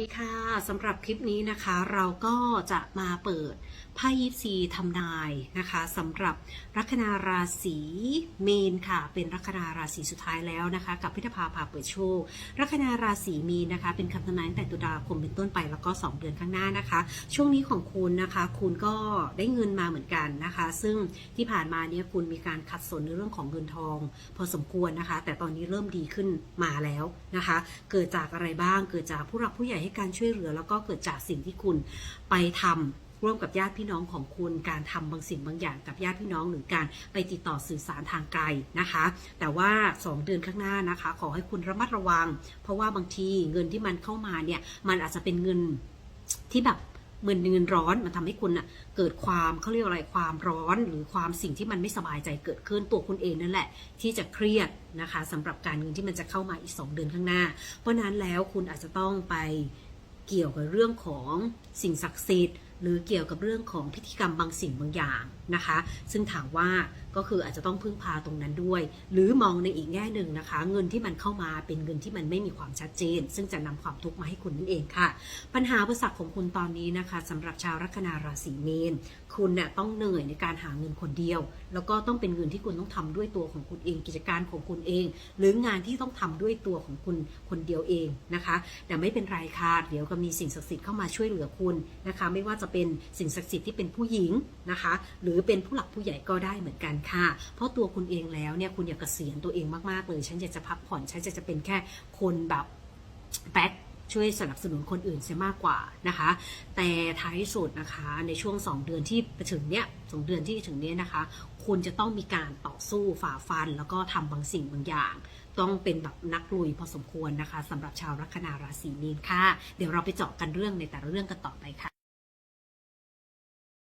ดีค่ะสำหรับคลิปนี้นะคะ เราก็จะมาเปิดไพ่ยิปซีทำนายนะคะสำหรับลัคนาราศีเมนค่ะ เป็นลัคนาราศีสุดท้ายแล้วนะคะ กับพิธภาพาเปิดโชคลัคนาราศีมีนนะคะ เป็นคำทำนายตั้งแต่ตุลาคมเป็นต้นไปแล้วก็ 2 เดือนข้างหน้านะคะ ช่วงนี้ของคุณนะคะ คุณก็ได้เงินมาเหมือนกันนะคะ ซึ่งที่ผ่านมาเนี่ยคุณมีการขัดสนในเรื่องของเงินทอง พอสมควรนะคะ แต่ตอนนี้เริ่มดีขึ้นมาแล้วนะคะ เกิดจากอะไรบ้างเกิดจากผู้หลักผู้ใหญ่ให้การช่วยเหลือ แล้วก็เกิดจากสิ่งที่คุณไปทำร่วมกับญาติพี่น้องของคุณการทำบางสิ่งบางอย่างกับญาติพี่น้องหรือการไปติดต่อสื่อสารทางไกลนะคะ แต่ว่า 2 เดือนข้างหน้านะคะ ขอให้คุณระมัดระวัง เพราะว่าบางทีเงินที่มันเข้ามาเนี่ยมันอาจจะเป็นเงินที่แบบ เหมือนเงินร้อนมันทำให้คุณอะเกิดความเขาเรียกอะไรความร้อนหรือความสิ่งที่มันไม่สบายใจเกิดขึ้นตัวคุณเองนั่นแหละ ที่จะเครียดนะคะสำหรับการเงินที่มันจะเข้ามาอีก 2 เดือนข้างหน้า เพราะนั้นแล้วคุณอาจจะต้องไปเกี่ยวกับเรื่องของสิ่งศักดิ์สิทธิ์ หรือเกี่ยวกับเรื่องของพิธีกรรมบางสิ่งบางอย่างนะคะ ซึ่งถามว่าก็คืออาจจะต้องพึ่งพาตรงนั้นด้วย หรือมองในอีกแง่หนึ่งนะคะ เงินที่มันเข้ามาเป็นเงินที่มันไม่มีความชัดเจน ซึ่งจะนำความทุกข์มาให้คุณนั่นเองค่ะ ปัญหาอุปสรรคของคุณตอนนี้นะคะสำหรับชาวลัคนาราศีเมษคุณเนี่ยต้องเหนื่อยในการหาเงินคนเดียว แล้วก็ต้องเป็นเงินที่คุณต้องทำด้วยตัวของคุณเอง กิจการของคุณเอง หรืองานที่ต้องทำด้วยตัวของคุณคนเดียวเองนะคะ แต่ไม่เป็นไรค่ะเดี๋ยวก็มีสิ่งศักดิ์สิทธิ์เข้ามาช่วยเหลือคุณนะคะ ไม่ว่าจะเป็นสิ่งศักดิ์สิทธิ์ที่เป็นผู้หญิงนะคะ หรือเป็นผู้หลักผู้ใหญ่ก็ได้เหมือนกันค่ะ เพราะตัวคุณเองแล้วเนี่ยคุณอยากเกษียณตัวเองมากๆเลย ฉันอยากจะพักผ่อนฉันจะจะเป็นแค่คนแบบแบ็คช่วยสนับสนุนคนอื่นเสียมากกว่านะคะ แต่ท้ายสุดนะคะในช่วง 2 เดือนที่ถึงเนี้ยสองเดือนที่ถึงเนี้ยนะคะ คุณจะต้องมีการต่อสู้ฝ่าฟัน แล้วก็ทำบางสิ่งบางอย่าง ต้องเป็นแบบนักลุยพอสมควรนะคะสำหรับชาวลัคนาราศีมีนค่ะ เดี๋ยวเราไปเจาะกันเรื่องในแต่ละเรื่องกันต่อไปค่ะ